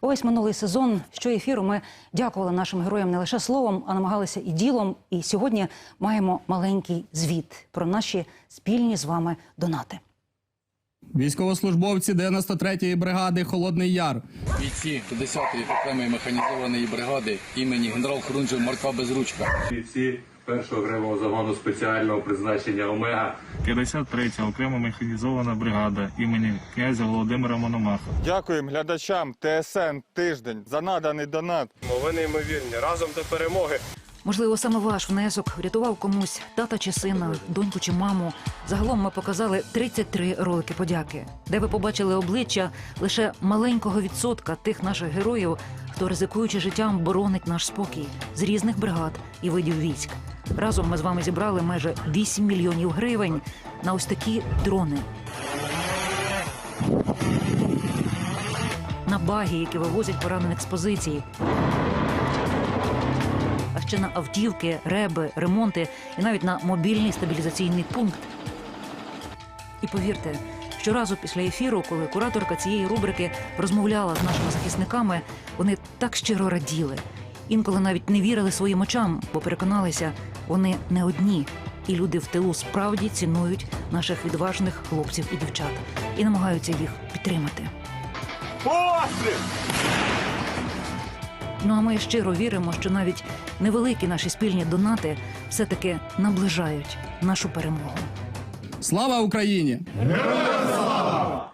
Увесь минулий сезон, що ефіру, ми дякували нашим героям не лише словом, а намагалися і ділом. І сьогодні маємо маленький звіт про наші спільні з вами донати. Військовослужбовці 93-ї бригади Холодний Яр. Бійці 50-ї окремої механізованої бригади імені генерал Хрунжев Марка Безручка. бійці першого окремого загону спеціального призначення Омега 53-я окрема механізована бригада імені князя Володимира Мономаха. Дякуємо глядачам ТСН тиждень за наданий донат. Ви неймовірні. Разом до перемоги. Можливо, саме ваш внесок врятував комусь тата чи сина, доньку чи маму. Загалом ми показали 33 ролики подяки, де ви побачили обличчя лише маленького відсотка тих наших героїв, хто ризикуючи життям боронить наш спокій з різних бригад і видів військ. Разом ми з вами зібрали майже 8 мільйонів гривень на ось такі дрони. На баги, які вивозять поранених з позиції, ще на автівки, реби, ремонти і навіть на мобільний стабілізаційний пункт. І повірте, щоразу після ефіру, коли кураторка цієї рубрики розмовляла з нашими захисниками, вони так щиро раділи. Інколи навіть не вірили своїм очам, бо переконалися, вони не одні. І люди в тилу справді цінують наших відважних хлопців і дівчат і намагаються їх підтримати. Ну а ми щиро віримо, що навіть невеликі наші спільні донати все-таки наближають нашу перемогу. Слава Україні! Героям